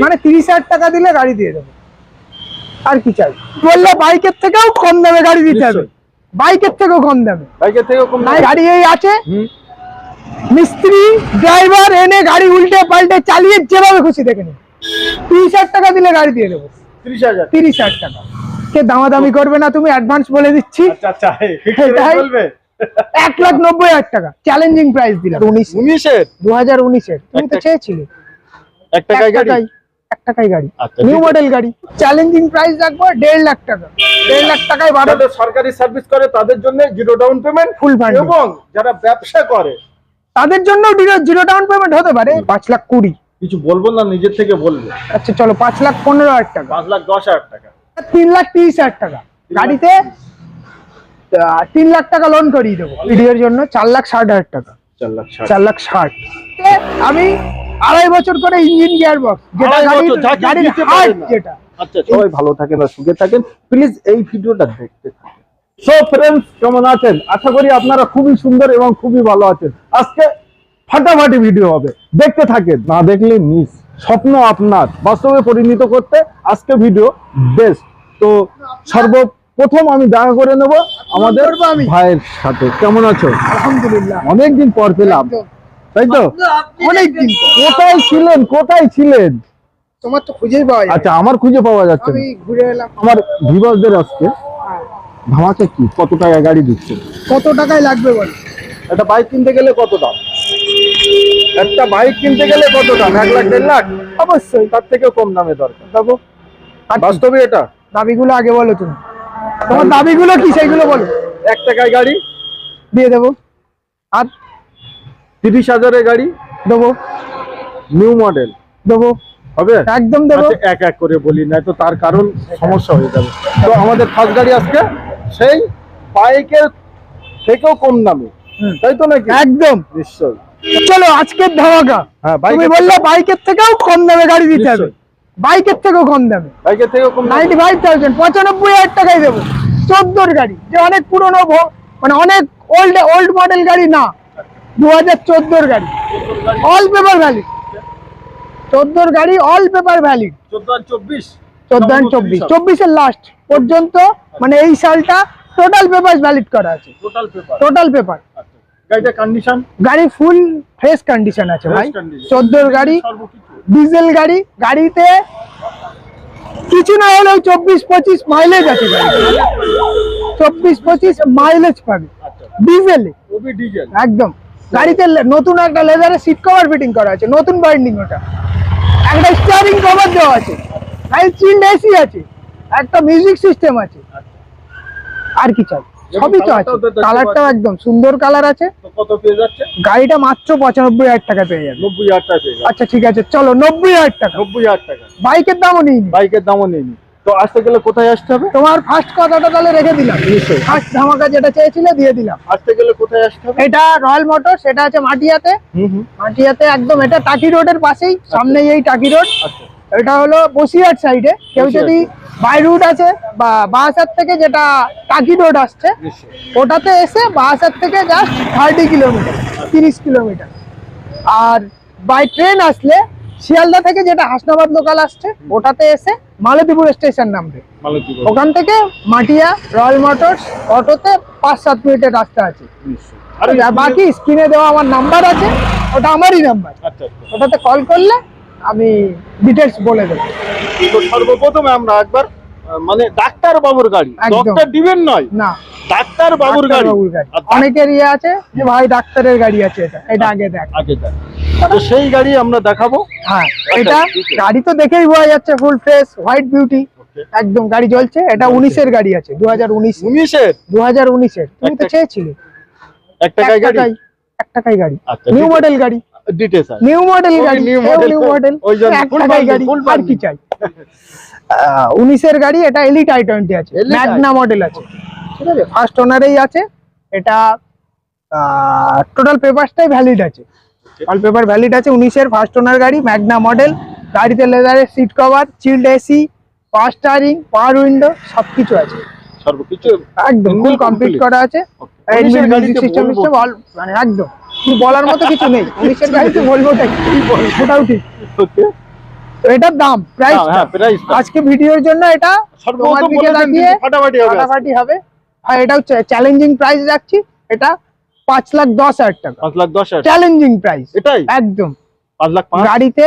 মানে তিরিশ হাজার টাকা দিলে গাড়ি দিয়ে দেবো। আর কি চাই? বললে বাইকের থেকেও কম দামে গাড়ি দিতে হবে। বাইকের থেকেও কম দামে। বাইকের থেকে কম নাই গাড়ি এই আছে। মিস্ত্রি ড্রাইভার এনে গাড়ি উল্টে পাল্টে চালিয়ে যেভাবে খুশি দেখে নিন তিরিশ হাজার টাকা দিলে গাড়ি দিয়ে দেবো। ত্রিশ হাজার? তিরিশ হাজার টাকা। কে দামাদামি করবে না তুমি অ্যাডভান্স বলে দিচ্ছি। আচ্ছা আচ্ছা এক লাখ নব্বই হাজার টাকা। চ্যালেঞ্জিং প্রাইস দিলাম। উনিশ উনিশের? দু হাজার উনিশের। তুমি তো একটা- চেয়েছিলে। এক টাকায় গাড়ি? এক টাকায় গাড়ি। নিউ মডেল গাড়ি। চ্যালেঞ্জিং প্রাইস রাখব দেড় লাখ টাকা। দেড় লাখ টাকায় বারো সরকারি সার্ভিস করে তাদের জন্য zero down payment Full funding। এবং যারা ব্যবসা করে তাদের জন্য জিরো ডাউন পেমেন্ট হতে পারে পাঁচ লাখ কুড়ি। কিছু বলব না নিজের থেকে বলবে। আচ্ছা চলো পাঁচ লাখ পনেরো হাজার টাকা। পাঁচ লাখ দশ হাজার টাকা। তিন লাখ তিরিশ হাজার টাকা। গাড়িতে তিন লাখ টাকা লোন করিয়ে দেবো। ভিডিওর জন্য চার লাখ ষাট হাজার টাকা। চার লাখ ষাট। আমি আড়াই বছর করে ইঞ্জিন গিয়ার বক্স যেটা গাড়ির হার্ট। যেটা। আচ্ছা সবাই ভালো থাকেন আর সুখে থাকেন। প্লিজ এই ভিডিওটা দেখতে থাকেন। সো ফ্রেন্ডস কেমন আছেন? আশা করি আপনারা খুবই সুন্দর এবং খুবই ভালো আছেন। আজকে ফাটাফাটি ভিডিও হবে। দেখতে থাকেন। না দেখলে মিস স্বপ্ন আপনার। বাস্তবে পরিণত করতে আজকে ভিডিও বেস্ট তো সর্বপ্রথম আমি দেখা করে নেব আমাদের। ভাইয়ের সাথে। কেমন আছো? আলহামদুলিল্লাহ। অনেকদিন পর পেলাম। তাই তো? অনেক দিন কোথায় ছিলেন? কোথায় ছিলেন? তোমার তো খুঁজেই পাওয়া যায়। আচ্ছা আমার খুঁজে পাওয়া যাচ্ছে। আমি ঘুরে এলাম। আমার ভিভার্সদের আজকে। হ্যাঁ। ধামাকে কি? কত টাকা গাড়ি দিচ্ছে? কত টাকায় লাগবে বল? একটা বাইক কিনতে গেলে কত দাম? একটা বাইক কিনতে গেলে কত দাম? এক লাখ দেড় লাখ? অবশ্যই তার থেকে কম দামে দরকার। কি? বাস্তবে এটা? দাবিগুলো আগে বলো তুমি। তোমার দাবিগুলো কি? সেইগুলো বলো। এক টাকায় গাড়ি। দিয়ে দেবো। আর তিরিশ হাজারের গাড়ি দেবো। New model. দেবো। হবে? একদম দেবো। আচ্ছা, এক এক করে বলি না তো তার কারণ সমস্যা হয়ে যাবে। তো আমাদের ফার্স্ট গাড়ি আজকে সেই বাইকের থেকেও কম দামে। তাই তো নাকি? একদম। নিশ্চয় চলো আজকের ধামাকা। হ্যাঁ তুমি বললে বাইকের থেকেও কম দামে গাড়ি দিতে হবে। বাইকের থেকেও কম দামে। বাইকের থেকেও কম নাইনটি ফাইভ থাউজেন্ড পঁচানব্বই হাজার টাকায় দেবো। চোদ্দোর গাড়ি যে অনেক পুরনো মানে অনেক ওল্ড ওল্ড মডেল গাড়ি না। দু হাজার চোদ্দোর গাড়ি। অল পেপার ভ্যালিড চোদ্দোর গাড়ি অল পেপার ভ্যালিড চব্বিশ। চোদ্দ চব্বিশ। চব্বিশের লাস্ট পর্যন্ত মানে এই সালটা টোটাল পেপার ভ্যালিড করা আছে। টোটাল পেপার টোটাল পেপার গাড়িটা কন্ডিশন গাড়ি ফুল ফ্রেশ কন্ডিশন আছে ভাই। চোদ্দোর গাড়ি ডিজেল গাড়ি গাড়িতে কিছু না হলেও চব্বিশ পঁচিশ মাইলেজ আছে গাড়ি চব্বিশ পঁচিশ মাইলেজ পাবে। আচ্ছা। ডিজেলে ওবি ডিজেল একদম। গাড়িতে নতুন একটা লেদারে সিট কভার ফিটিং করা আছে নতুন বাইন্ডিং ওটা। একটা স্টিয়ারিং কভার দেওয়া আছে গাড়ির চিল্ড এসি আছে একটা মিউজিক সিস্টেম আছে। আর কি চাই? সবই তো আছে। কালারটাও। একদম সুন্দর কালার আছে। কত পেয়ে যাচ্ছে? গাড়িটা মাত্র পঁচানব্বই হাজার টাকা পেয়ে যাবে। নব্বই হাজার টাকা আচ্ছা ঠিক আছে চলো নব্বই হাজার টাকা। নব্বই হাজার টাকা। বাইকের দামও নিই বাইকের দামও নেই তো আসতে গেলে কোথায় আসতে হবে? তোমার ফার্স্ট কথাটা তাহলে রেখে দিলাম। নিশ্চয়ই। ফার্স্ট ধামাকা যেটা চেয়েছিলে দিয়ে দিলাম। আসতে গেলে কোথায় আসতে হবে? এটা রয়্যাল মোটর সেটা আছে মাটিয়াতে। মাটিয়াতে একদম এটা টাকি রোডের পাশেই সামনেই এই টাকি রোড। আচ্ছা। এটা হলো বসিরহাট সাইডে কেউ যদি বাই রুট আছে বা বাসার থেকে যেটা টাকি রোড আসছে ওটাতে এসে বাসার থেকে জাস্ট থার্টি কিলোমিটার তিরিশ কিলোমিটার আর বাই ট্রেন আসলে শিয়ালদা থেকে যেটা হাসনাবাদ লোকাল আসছে ওটাতে এসে মালতীপুর স্টেশন নামবে। ওখান থেকে মাটিয়া রয়্যাল মোটরস অটোতে পাঁচ সাত মিনিটের রাস্তা আছে। বাকি স্ক্রিনে দেওয়া আমার নাম্বার আছে ওটা আমারই নাম্বার। আচ্ছা আচ্ছা। ওটাতে কল করলে আমি ডিটেলস বলে দেবো। তো সর্বপ্রথমে আমরা একবার মানে ডাক্তার বাবুর গাড়ি। ডক্টর দিবেন নয় না। ডাক্তার বাবুর গাড়ি। আচ্ছা, অনেকের ইয়ে আছে যে ভাই ডাক্তারের গাড়ি আছে এটা। এটা আগে দেখ। আগে দেখ। তো সেই গাড়ি আমরা দেখাবো। হ্যাঁ আচ্ছা, এটা গাড়ি তো দেখেই বোঝা যাচ্ছে ফুল ফ্রেশ হোয়াইট বিউটি একদম গাড়ি চলছে এটা উনিশের গাড়ি আছে দু হাজার উনিশ। উনিশের? দু হাজার উনিশের তুমি তো চেয়েছিলে। এক টাকায় গাড়ি এক নিউ মডেল গাড়ি। নিউ মডেল গাড়ি new নিউ model নিউ তো, মডেল এক full গাড়ি আর কি চাই? উনিশের গাড়ি এটা এলিট আই টোয়েন্টি আছে ম্যাগনা মডেল আছে। ঠিক আছে? ফার্স্ট ওনারেই আছে। এটা টোটাল পেপারসটাই ভ্যালিড আছে। অল পেপার ভ্যালিড আছে উনিশের ফার্স্ট ওনার গাড়ি ম্যাগনা মডেল গাড়িতে লেদারের seat cover chilled AC power steering power window সবকিছু আছে। সর্বকিছু একদম ফুল কমপ্লিট করা আছে। সিস্টেম সিস্টেম অল মানে একদম বলার মতো কিছু নেই। উনিশের গাড়িতে বলব ওটাও ঠিক ওকে এটার দাম প্রাইস হ্যাঁ আজকে ভিডিওর জন্য এটা ফাটাফাটি হবে। আর এটা হচ্ছে চ্যালেঞ্জিং প্রাইস রাখছি। এটা পাঁচ লাখ দশ হাজার টাকা। পাঁচ লাখ দশ হাজার। চ্যালেঞ্জিং প্রাইস এটাই? একদম। পাঁচ লাখ গাড়িতে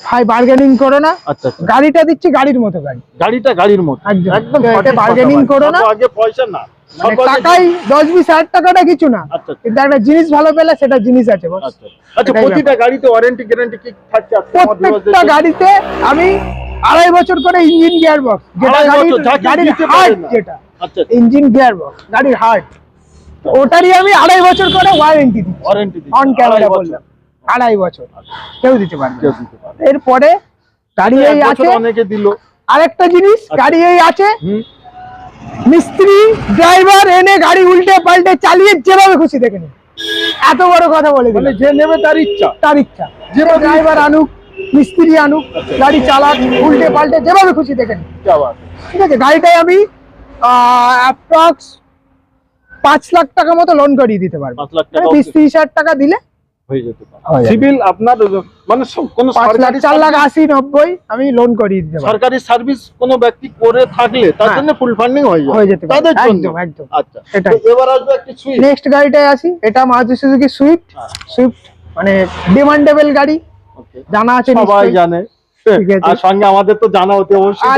ভাই বার্গেনিং করো না। আচ্ছা আচ্ছা। গাড়িটা দিচ্ছি গাড়ির মতো গাড়ি। গাড়িটা গাড়ির মতো। একদম। ভাই। করো না। আগে পয়সা না। মানে টাকাই দশ বিশ হাজার টাকাটা কিছু না। আচ্ছা আচ্ছা, কিন্তু একটা জিনিস ভালো পেলে সেটা জিনিস আছে আচ্ছা প্রতিটা গাড়িতে ওয়ারেন্টি গ্যারান্টি কি থাকছে প্রত্যেকটা গাড়িতে আমি আড়াই বছর করে ইঞ্জিন গিয়ার বক্স যেটা গাড়ির হার্ট ইঞ্জিন গিয়ার বক্স গাড়ির হার্ট ওটারই আমি আড়াই বছর করে ওয়ারেন্টি দিচ্ছি। ওয়ারেন্টি অন ক্যামেরা বললাম। আড়াই বছর। কেউ দিতে পারবে না। এরপরে গাড়ি এই আছে। অনেকে দিল। আরেকটা জিনিস গাড়ি এই আছে। মিস্ত্রি ড্রাইভার এনে গাড়ি উল্টে পাল্টে চালিয়ে যেভাবে খুশি দেখে নিন। এত বড় কথা বলে মানে দিল যে নেবে তার ইচ্ছা। তার ইচ্ছা। যে ড্রাইভার আনুক মিস্ত্রি আনুক গাড়ি চালাক উল্টে পাল্টে যেভাবে খুশি দেখে নিন। যাওয়ার ঠিক আছে গাড়িটাই আমি অ্যাপ্রক্স পাঁচ লাখ টাকা মতো লোন করিয়ে দিতে পারব। মানে টাকা বিশ ত্রিশ হাজার টাকা দিলে যেতে পারে। যাবে। সিভিল আপনার মানে সব- পাঁচ লাখ চার লাখ আশি নব্বই আমি লোন করিয়ে দিতে সরকারি সার্ভিস কোনো ব্যক্তি করে থাকলে তার। জন্য ফুল ফান্ডিং হয়ে যাবে। হয়ে যেতে তাদের জন্য। একদম, একদম। আচ্ছা। এবার আসবে একটি সুইচ নেক্সট গাড়িটায় আসি। এটা মারুতি সুজুকি সুইফট। সুইফট মানে ডিমান্ডেবল গাড়ি। জানা আছে সবাই। জানে। ঠিক আর সঙ্গে আমাদের তো জানা হতে অবশ্যই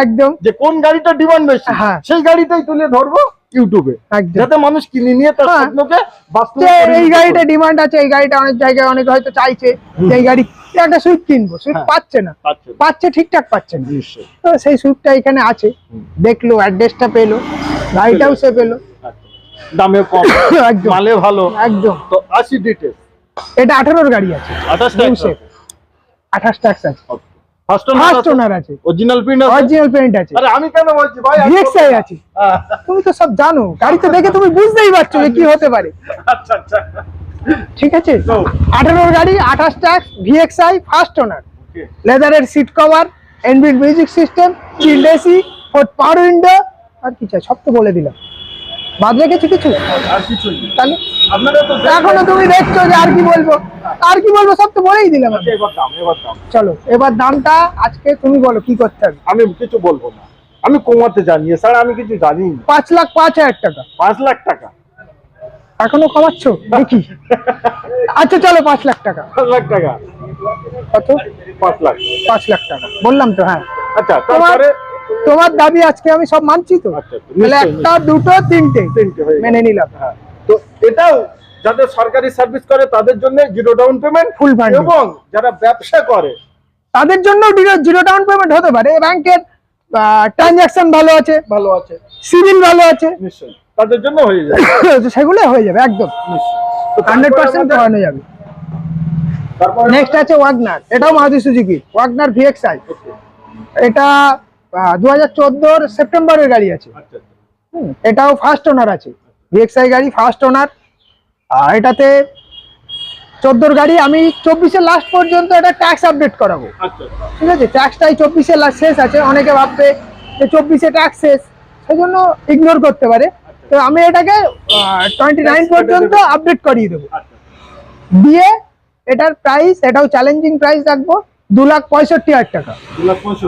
একদম যে কোন গাড়িটা ডিমান্ড বেশি হ্যাঁ। সেই গাড়িটাই তুলে ধরবো। ইউটিউবে যাতে মানুষ কিনে নিয়ে তার হ্যাঁ। স্বপ্নকে বাস্তবে এই গাড়িটা ডিমান্ড আছে এই গাড়িটা অনেক জায়গায় অনেক হয়তো চাইছে এই গাড়ি একটা সুইফট কিনবো। সুইফট হ্যাঁ। পাচ্ছে না। পাচ্ছে ঠিকঠাক পাচ্ছে না। তো সেই সুইফটটা এখানে আছে। দেখল অ্যাড্রেসটা পেল গাড়িটাও সে পেল। আচ্ছা। দামে কম। একদম। মালে ভালো। একদম। তো আসি ডিটেলস এটা আঠারোর গাড়ি আছে। আঠাশ shape। আঠাশ ট্যাক্স আছে। ফার্স্ট ওনার আছে? অরিজিনাল প্রিন্ট আছে? অরিজিনাল আছে। আরে আমি কেন বলছি ভাই? ভিএক্সআই আছে। তুমি তো সব জানো। গাড়িতে দেখে তুমি বুঝতেই পারছ যে কি হতে পারে। আচ্ছা আচ্ছা। ঠিক আছে? তো আঠারোর গাড়ি আঠাশ ট্যাক্স ভিএক্সআই ফার্স্ট ওনার লেদারের seat cover inbuilt music system chilled AC four power window আর কি চাই? সব তো বলে দিলাম। বাদ রেখেছি কিছু তাহলে? এখনও তুমি দেখছ যে আর কি বলব? আর কি বলব সব তো বলেই দিলাম আচ্ছা, এবার দাম এবার দাম। চলো এবার দামটা আজকে তুমি বলো কি করতে হবে? আমি কিছু বলব না। আমি কমাতে জানি স্যার আমি কিছু জানি পাঁচ লাখ পাঁচ হাজার টাকা। পাঁচ লাখ টাকা। এখনও কমাচ্ছ? দেখি। আচ্ছা চলো পাঁচ লাখ টাকা। পাঁচ লাখ টাকা। কত? পাঁচ লাখ। পাঁচ লাখ টাকা। বললাম তো হ্যাঁ। আচ্ছা তারপরে তোমার দাবি আজকে আমি সব মানছি তো। আচ্ছা আচ্ছা, তাহলে একটা দুটো তিনটে তিনটে মেনে নিলাম। হ্যাঁ। তো এটাও যাদের সরকারি সার্ভিস করে তাদের জন্য zero down payment full funding। এবং যারা ব্যবসা করে তাদের জন্য জিরো ডাউন পেমেন্ট হতে পারে। ব্যাংকের ট্রানজাকশন ভালো আছে। ভালো আছে। সিভিল ভালো আছে। নিশ্চয়ই। তাদের জন্য হয়ে যাবে। সেগুলো হয়ে যাবে একদম। হান্ড্রেড পার্সেন্ট করানো যাবে। নেক্সট আছে ওয়াগনার এটাও মারুতি সুজুকি ওয়াগনার ভিএক্সআই এটা দু হাজার চোদ্দোর সেপ্টেম্বরের গাড়ি আছে। আচ্ছা আচ্ছা। হুম, এটাও ফার্স্ট ওনার আছে। ভিএক্সআই গাড়ি ফার্স্ট ওনার আর এটাতে চোদ্দোর গাড়ি আমি চব্বিশের লাস্ট পর্যন্ত এটা ট্যাক্স আপডেট করাবো। আচ্ছা ঠিক আছে? ট্যাক্সটাই চব্বিশে শেষ আছে অনেকে ভাববে যে চব্বিশে ট্যাক্স শেষ। সেজন্য ইগনোর করতে পারে। তো আমি এটাকে টোয়েন্টি নাইন পর্যন্ত আপডেট করিয়ে দেবো। দিয়ে এটার প্রাইস এটাও চ্যালেঞ্জিং প্রাইস রাখব দু লাখ পঁয়ষট্টি হাজার টাকা।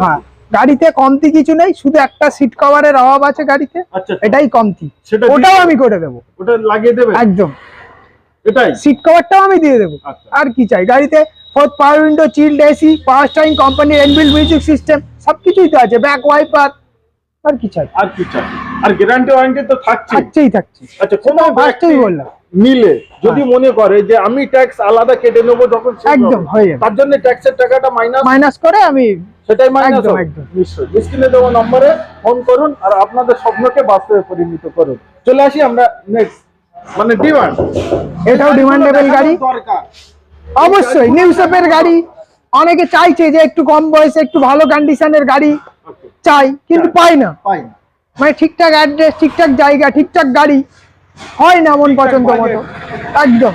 হ্যাঁ। গাড়িতে কমতি কিছু নেই শুধু একটা সিট কভারের অভাব আছে গাড়িতে। আচ্ছা আচ্ছা। এটাই কমতি। ওটাও আমি করে দেবো। ওটা লাগিয়ে দেবে? একদম। এটাই? সিট কভারটাও আমি দিয়ে দেবো। আচ্ছা। আর কি চাই? গাড়িতে fourth power window chilled AC power steering কোম্পানির এনবিল মিউজিক সিস্টেম সবকিছুই তো আছে। ব্যাক ওয়াইপার আর কি চাই? আর কি চাই? আর গ্যারান্টি ওয়ারেন্টি তো থাকছে থাকছেই থাকছে আচ্ছা কোন ফার্স্টেই বললাম। মিলে যদি মনে করে যে আমি ট্যাক্স আলাদা কেটে নেব যখন একদম তার জন্য ট্যাক্সের টাকাটা মাইনাস মাইনাস করে আমি সেটাই মাইনাস একদম। নিশ্চয়ই। স্ক্রিনে দেওয়া নম্বরে ফোন করুন আর আপনাদের স্বপ্নকে বাস্তবে পরিণত করুন। চলে আসি আমরা নেক্সট মানে ডিমান্ড এটাও ডিমান্ডেবল গাড়ি? দরকার। অবশ্যই নিউ গাড়ি। অনেকে চাইছে যে একটু কম বয়সে একটু ভালো কন্ডিশনের গাড়ি চাই কিন্তু হ্যাঁ। পাই না। পাই না। মানে ঠিকঠাক অ্যাড্রেস ঠিকঠাক জায়গা ঠিকঠাক গাড়ি হয় না মন পছন্দ মতো। একদম।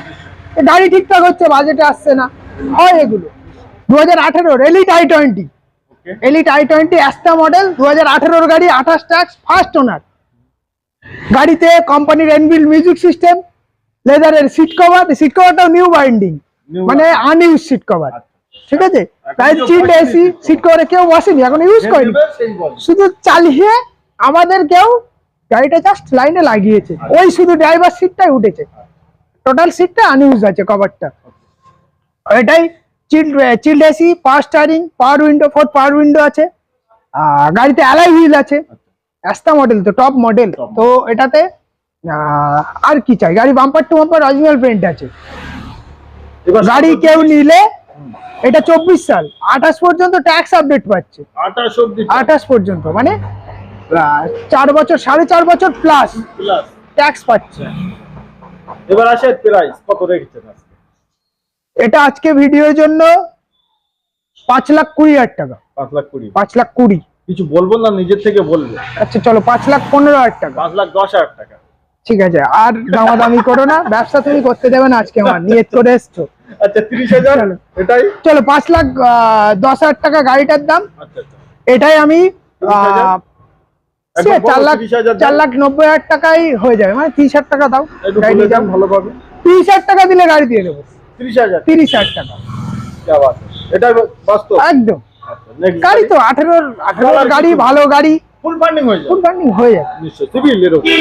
গাড়ি ঠিকঠাক হচ্ছে বাজেটে আসছে না। হয় এগুলো। দু হাজার আঠেরোর Elite i twenty Elite i twenty Asta model দু হাজার আঠেরোর গাড়ি আঠাশ ট্যাক্স ফার্স্ট ওনার গাড়িতে কোম্পানির এনবিল মিউজিক সিস্টেম লেদারের সিট কভার সিট কভারটাও নিউ বাইন্ডিং মানে আনইউজ সিট কভার। ঠিক আছে? তাই চিল্ড এসি সিট কভারে কেউ বসেনি এখন ইউজ করেনি। শুধু চালিয়ে আমাদের কেউ গাড়িটা জাস্ট লাইনে লাগিয়েছে। ওই শুধু ড্রাইভার সিটটাই উঠেছে। টোটাল সিটটা আনইউজ আছে কভারটা এটাই chilled chilled AC power steering power window four power window আছে। গাড়িতে অ্যালাই হুইল আছে। অ্যাস্তা মডেল তো টপ মডেল তো এটাতে আর কি চাই? গাড়ি bumper to bumper original paint আছে। গাড়ি কেউ নিলে এটা চব্বিশ সাল। আঠাশ পর্যন্ত ট্যাক্স আপডেট পাচ্ছে। আঠাশ পর্যন্ত মানে চার বছর সাড়ে চার বছর প্লাস ট্যাক্স পাচ্ছে। এবার আসে প্রাইস কত রেখেছেন এটা আজকে ভিডিওর জন্য পাঁচ লাখ কুড়ি হাজার টাকা। পাঁচ লাখ কুড়ি। পাঁচ লাখ কুড়ি। কিছু বলব না নিজের থেকে বলবে? আচ্ছা চলো পাঁচ লাখ পনেরো হাজার টাকা। পাঁচ লাখ দশ হাজার টাকা। ঠিক আছে আর দামাদামি করো না ব্যবসা তুমি করতে দেবে না আজকে আমার নিয়ত করে এসছো। আচ্ছা তিরিশ হাজার? চলো। এটাই? চলো পাঁচ লাখ দশ হাজার টাকা গাড়িটার দাম। আচ্ছা আচ্ছা। এটাই আমি তিরিশ হাজার? আহ, একদম সে চার লাখ নব্বই হাজার টাকাই হয়ে মানে হাজার টাকা দাও ভালো তিরিশ হাজার টাকা দিলে গাড়ি দিয়ে তিরিশ হাজার? টাকা। গাড়ি ভালো গাড়ি হয়ে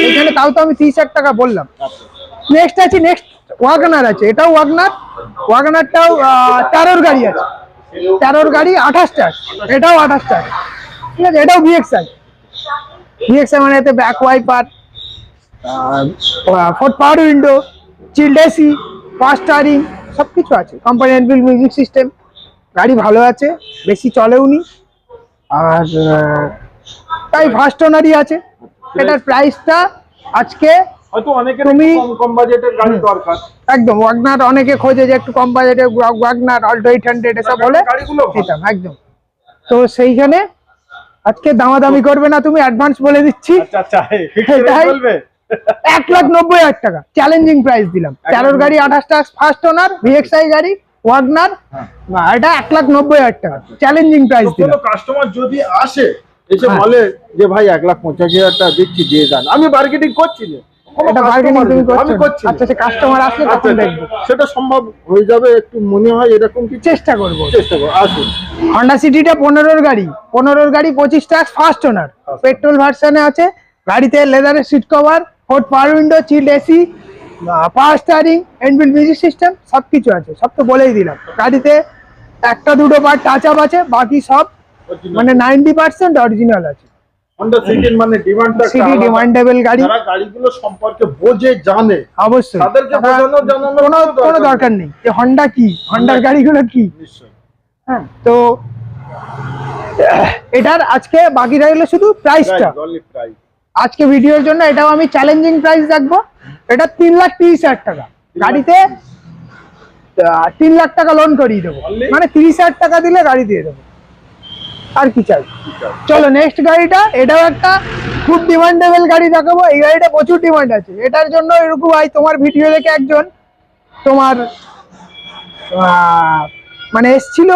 এখানে তাও তো আমি তিরিশ হাজার টাকা বললাম। নেক্সট আছে নেক্সট ওয়াগনার আছে। এটাও ওয়াগনার ওয়াগনারটাও তেরোর গাড়ি আছে। তেরোর গাড়ি আঠাশটা এটাও আঠাশটা ঠিক আছে এটাও বিএক্স আছে ভিএক্সআই মানে এতে back wiper four power window chilled AC fast steering সব কিছু আছে। কোম্পানি এনবিল মিউজিক সিস্টেম গাড়ি ভালো আছে বেশি চলেও নি। আর তাই ফার্স্ট ওনারই আছে। এটার প্রাইসটা আজকে হয়তো অনেকের তুমি- কম বাজেটের গাড়ি দরকার। একদম ওয়াগনার অনেকে খোঁজে যে একটু কম বাজেটে ওয়াগনার অল্টো এইট হান্ড্রেড এসব হলে গাড়িগুলো। একদম। তো সেইখানে আজকে দামাদামি করবে না তুমি অ্যাডভান্স বলে দিচ্ছি। আচ্ছা আচ্ছা এক লাখ নব্বই হাজার টাকা। চ্যালেঞ্জিং প্রাইস দিলাম। তেরোর গাড়ি আঠাশটা ফার্স্ট ওনার ভিএক্সআই গাড়ি ওয়াগনার এটা এক লাখ নব্বই হাজার টাকা। চ্যালেঞ্জিং প্রাইস দিলাম। কাস্টমার যদি আসে এসে হ্যাঁ। বলে যে ভাই এক লাখ পঞ্চাশ হাজার টাকা দিচ্ছি দিয়ে যান। আমি বার্গেটিং করছি না এটা বার্গেনিং তুমি করছ? আচ্ছা সে কাস্টমার আসলে আচ্ছা, তখন দেখব। সেটা সম্ভব হয়ে যাবে একটু মনে হয় এরকম কিছু। চেষ্টা করব। চেষ্টা করো আসুন। হন্ডা সিটিটা পনেরোর গাড়ি। গাড়ি পঁচিশ টাকা ফার্স্ট ওনার পেট্রোল ভার্সনে আছে। গাড়িতে লেদারের seat cover front power window chilled AC power steering এনবিল music system সব কিছু আছে। সব তো বলেই দিলাম। গাড়িতে একটা দুটো পার্ট টাচ আপ আছে বাকি সব মানে নাইনটি পার্সেন্ট অরিজিনাল আছে। হন্ডা সিটির মানে ডিমান্ডটা সিটি ডিমান্ডেবল গাড়ি। যারা গাড়িগুলো সম্পর্কে বোঝে জানে। অবশ্যই। তাদেরকে বোঝানোর জানানোর কোনো কোনো দরকার নেই। যে হন্ডা কি? হন্ডার গাড়িগুলো কি? নিশ্চয়ই। হ্যাঁ তো এটার আজকে বাকি রইল শুধু প্রাইসটা আজকে ভিডিওর জন্য এটাও আমি চ্যালেঞ্জিং প্রাইস রাখব। এটা তিন লাখ তিরিশ হাজার টাকা। গাড়িতে তিন লাখ টাকা লোন করিয়ে দেবো। মানে তিরিশ হাজার টাকা দিলে গাড়ি দিয়ে দেবো। আর কি চাই? চলো নেক্সট গাড়িটা এটাও একটা খুব ডিমান্ডেবল গাড়ি দেখাবো। এই গাড়িটা প্রচুর ডিমান্ড আছে। এটার জন্য এরকম ভাই তোমার ভিডিও দেখে একজন তোমার মানে এসছিল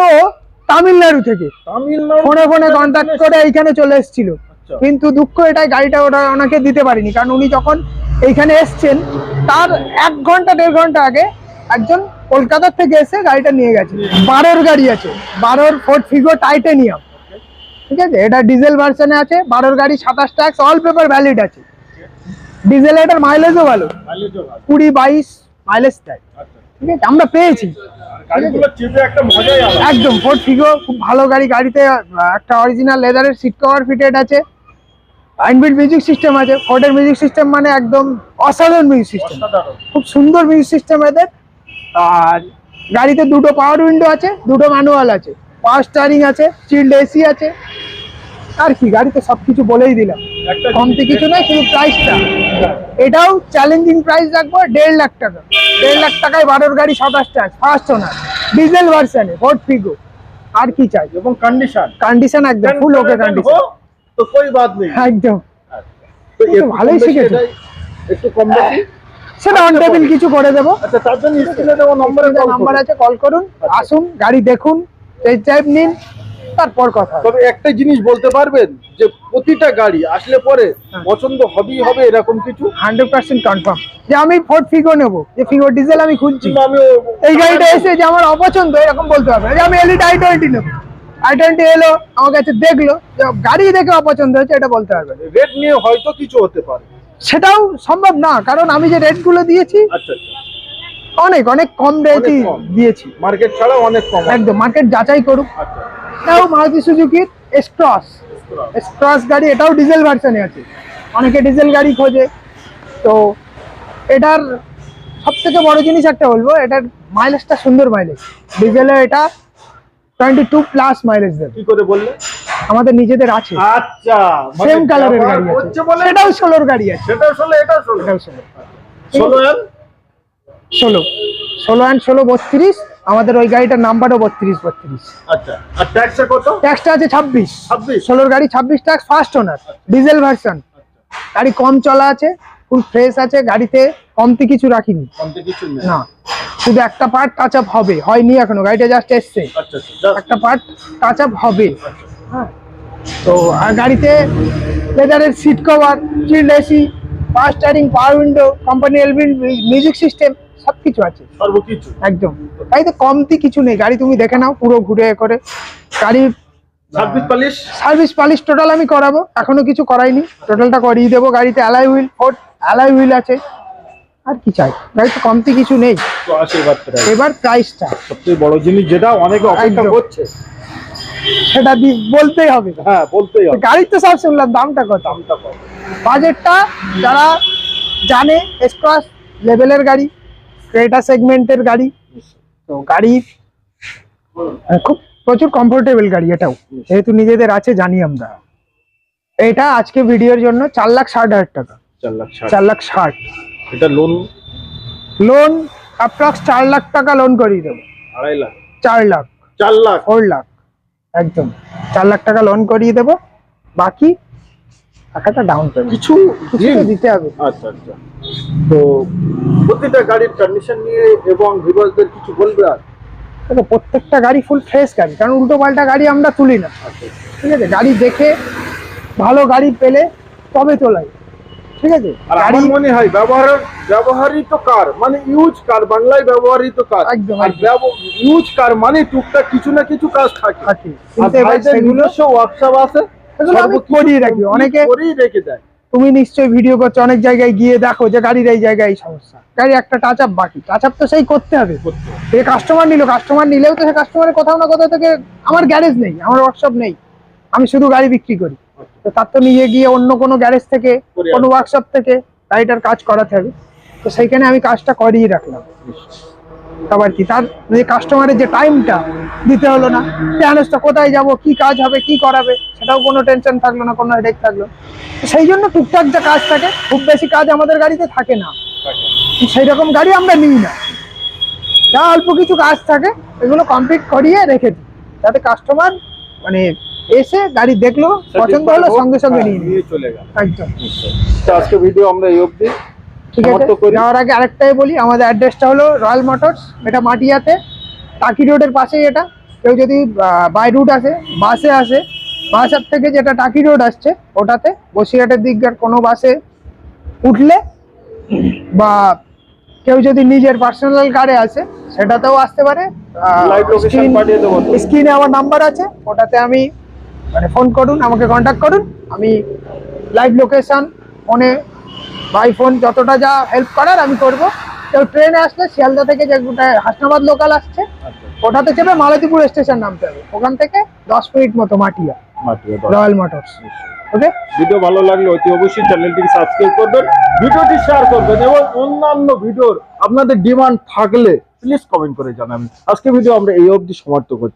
তামিলনাড়ু থেকে। ফোনে ফোনে কন্ট্যাক্ট করে এইখানে চলে এসেছিল। আচ্ছা। কিন্তু দুঃখ এটাই গাড়িটা ওটা ওনাকে দিতে পারিনি। কারণ উনি যখন এইখানে এসছেন তার এক ঘণ্টা দেড় ঘণ্টা আগে একজন কলকাতার থেকে এসে গাড়িটা নিয়ে গেছে। বারোর গাড়ি আছে। বারোর ফোর্ট ফিগো টাইটেনিয়াম ঠিক আছে? এটা ডিজেল ভার্সনে আছে বারোর গাড়ি সাতাশ ট্যাক্স অল পেপার ভ্যালিড আছে। ডিজেল এটার মাইলেজও ভালো। কুড়ি বাইশ মাইলেজ টাইপ আচ্ছা। ঠিক আছে? আমরা পেয়েছি। একদম ফোর্ট ফিগো খুব ভালো গাড়ি। গাড়িতে একটা অরিজিনাল লেদারের সিট কভার ফিটেড আছে। আইনবিট মিউজিক সিস্টেম আছে। ফোর্ডের মিউজিক সিস্টেম মানে একদম অসাধারণ মিউজিক সিস্টেম খুব সুন্দর মিউজিক সিস্টেম এদের। আর গাড়িতে দুটো পাওয়ার উইন্ডো আছে দুটো ম্যানুয়াল আছে। পাওয়ার স্টারিং আছে চিল্ড এসি আছে। আর কি গাড়িতে সবকিছু বলেই দিলাম। কমতি কিছু নয় শুধু প্রাইসটা এটাও চ্যালেঞ্জিং প্রাইস রাখব দেড় লাখ টাকা। দেড় লাখ টাকায় বারোর গাড়ি সাতাশ টাকা ফার্স্ট ওনার ডিজেল ভার্সনে ফোর্ট ফিগো আর কি চাই? এবং কন্ডিশন কন্ডিশন একদম ফুল ওকে কন্ডিশন তো কোই বাত নেই। একদম। একটু ভালোই শিখেছো। একটু কম বেশি। সেটা অন টেবিল কিছু করে দেবো। আচ্ছা তার জন্য স্ক্রিনে দেবো নম্বরে নাম্বার আছে কল করুন আসুন গাড়ি দেখুন। টেস্ট ড্রাইভ নিন তারপর কথা তবে একটা জিনিস বলতে পারবেন যে প্রতিটা গাড়ি আসলে পরে হ্যাঁ। পছন্দ হবেই হবে এরকম কিছু? হান্ড্রেড পার্সেন্ট কনফার্ম যে আমি ফোর্ড ফিগো নেব যে ফিগো ডিজেল আমি খুঁজছি। এই গাড়িটা এসে যে আমার অপছন্দ এরকম বলতে হবে না। যে আমি এলিট আই টোয়েন্টি নেব। আই টোয়েন্টি এলো আমার কাছে দেখল যে গাড়ি দেখে অপছন্দ হয়েছে এটা বলতে পারবে। রেট নিয়ে হয়তো কিছু হতে পারে। সেটাও সম্ভব না কারণ আমি যে রেটগুলো দিয়েছি আচ্ছা আচ্ছা। অনেক অনেক কম রেটই দিয়েছি। মার্কেট ছাড়া অনেক কম। একদম মার্কেট যাচাই করুক। আচ্ছা। এটাও মারুতি সুজুকির এক্সক্রস এক্সক্রস গাড়ি এটাও ডিজেল ভার্সনে আছে। অনেকে ডিজেল গাড়ি খোঁজে। তো এটার সব থেকে বড় জিনিস একটা বলব এটার মাইলেজটা সুন্দর মাইলেজ ডিজেলে এটা টোয়েন্টি টু প্লাস মাইলেজ দেবে। কি করে বললে? আমাদের নিজেদের আছে। আচ্ছা মানে সেম কালারের গাড়ি আছে। বলে ষোলোর গাড়ি আছে। সেটাও ষোলো এটাও ষোলো। এটাও ষোলো। ষোলো এর? ষোলো। ষোলো অ্যান্ড ষোলো বত্রিশ আমাদের ওই গাড়িটার নাম্বারও বত্রিশ বত্রিশ। আচ্ছা আর ট্যাক্সে কত? ট্যাক্সটা আছে ছাব্বিশ। ছাব্বিশ। ষোলোর গাড়ি ছাব্বিশ tax first owner diesel version গাড়ি কম চলা আছে ফুল ফ্রেশ আছে গাড়িতে কমতি কিছু রাখিনি। কমতে কিছু না শুধু একটা পার্ট টাচ আপ হবে হয়নি এখনও গাড়িটা জাস্ট এসছে। আচ্ছা আচ্ছা একটা পার্ট টাচ আপ হবে। হ্যাঁ। তো আর গাড়িতে লেদারের seat cover chilled AC power steering power window company এলবিন music system সব কিছু আছে। সর্বকিছু। একদম। গাড়িতে কমতি কিছু নেই। গাড়ি তুমি দেখে নাও পুরো ঘুরে করে। গাড়ি ছাব্বিশ পালিশ? সার্ভিস পালিশ টোটাল আমি করাবো। এখনও কিছু করাইনি। টোটালটা করিয়ে দেবো গাড়িতে। Alloy wheel four alloy wheel আছে। আর কি চাই? গাড়িতে কমতি কিছু নেই। তো এবার প্রাইসটা। সবচেয়ে বড় জিনিস যেটা অনেকে অপেক্ষা। করছে। সেটা দি- বলতেই হবে। হ্যাঁ বলতেই হবে। গাড়ির তো সব শুনলাম দামটা কত? দামটা কত? বাজেটটা যারা জানে এক্সক্রস লেভেলের গাড়ি। ক্রেটা সেগমেন্টের গাড়ি। তো গাড়ি খুব প্রচুর কমফোর্টেবল গাড়ি এটাও। যেহেতু নিজেদের আছে জানি আমরা। এটা আজকে ভিডিওর জন্য চার লাখ ষাট হাজার টাকা। চার লাখ ষাট। এটা লোন লোন অ্যাপ্রক্স চার লাখ টাকা লোন করিয়ে দেবো। আড়াই লাখ। চার লাখ। চার লাখ? ফোর লাখ। একদম। চার লাখ টাকা লোন করিয়ে দেবো। বাকি টাকাটা ডাউন পেমেন্ট কিছু কিছু দিতে হবে। আচ্ছা আচ্ছা। তো প্রতিটা গাড়ির কন্ডিশন নিয়ে এবং ভিভার্সদের কিছু বলবে আর? দেখো প্রত্যেকটা গাড়ি ফুল ফ্রেশ গাড়ি কারণ উল্টো পাল্টা গাড়ি আমরা তুলি না। আচ্ছা। ঠিক আছে? গাড়ি দেখে ভালো গাড়ি পেলে তবে তোলাই ঠিক আছে? গাড়ি মনে হয় ব্যবহার ব্যবহারিত কার মানে ইউজ কার বাংলায় ব্যবহারিত কার একদম, আর। ইউজ কার মানে টুকটাক কিছু না কিছু কাজ থাকে। আর সেগুলো ওয়ার্কশপ আছে। করিয়ে রাখি। অনেকে- রেখে দেয়। তুমি নিশ্চয়ই ভিডিও করছ অনেক জায়গায় গিয়ে দেখো যে গাড়ির এই জায়গায় সমস্যা। গাড়ি একটা টাচ আপ বাকি। টাচ আপ তো সেই করতে হবে। সে কাস্টমার নিল কাস্টমার নিলেও তো সে কাস্টমারের কোথাও না কোথাও থেকে আমার গ্যারেজ নেই আমার ওয়ার্কশপ নেই। আমি শুধু গাড়ি বিক্রি করি। তো তার তো নিয়ে গিয়ে অন্য কোনো গ্যারেজ থেকে কোনো ওয়ার্কশপ থেকে গাড়িটার কাজ করাতে হবে। তো সেইখানে আমি কাজটা করিয়ে রাখলাম। আবার কি তার যে কাস্টমারের যে টাইমটা দিতে হলো না ট্যানেসটা কোথায় যাব কি কাজ হবে কি করাবে সেটাও কোনো টেনশন থাকল না কোনো হেডেক থাকল সেই জন্য টুকটাক যে কাজ থাকে খুব বেশি কাজ আমাদের গাড়িতে থাকে না। সেই রকম গাড়ি আমরা নিই না। যা অল্প কিছু কাজ থাকে এগুলো কমপ্লিট করিয়ে রেখে দিই। যাতে কাস্টমার মানে এসে গাড়ি দেখল পছন্দ হলো সঙ্গে সঙ্গে হ্যাঁ, নিয়ে। চলে গেল একদম। আজকে ভিডিও আমরা এই অবধি ঠিক আছে? যাওয়ার আগে আরেকটাই বলি আমাদের অ্যাড্রেসটা হলো রয়্যাল মোটরস এটা মাটিয়াতে। টাকি রোডের পাশেই এটা। কেউ যদি বাই রুট আসে বাসে আসে বাসার থেকে যেটা টাকি রোড আসছে ওটাতে বসিরহাটের দিককার কোনো বাসে উঠলে বা কেউ যদি নিজের পার্সোনাল কারে আসে সেটাতেও আসতে পারে। স্ক্রিনে আমার নাম্বার আছে ওটাতে আমি মানে ফোন করুন আমাকে কন্ট্যাক্ট করুন। আমি লাইভ লোকেশন ফোনে বাই ফোন যতটা যা হেল্প করার আমি করব। তো ট্রেনে আসলে শিয়ালদা থেকে যে হাসনাবাদ লোকাল আসছে আচ্ছা, ওটাতে চেপে মালতীপুর স্টেশন নামতে হবে। ওখান থেকে দশ মিনিট মতো Matia. Royal Motors okay video ভালো লাগলে অতি অবশ্যই চ্যানেলটিকে সাবস্ক্রাইব করবেন ভিডিওটি শেয়ার করবেন এবং অন্যান্য ভিডিওর আপনাদের ডিমান্ড থাকলে প্লিজ কমেন্ট করে জানাবেন। আজকে ভিডিও আমরা এই অবধি সমাপ্ত করছি।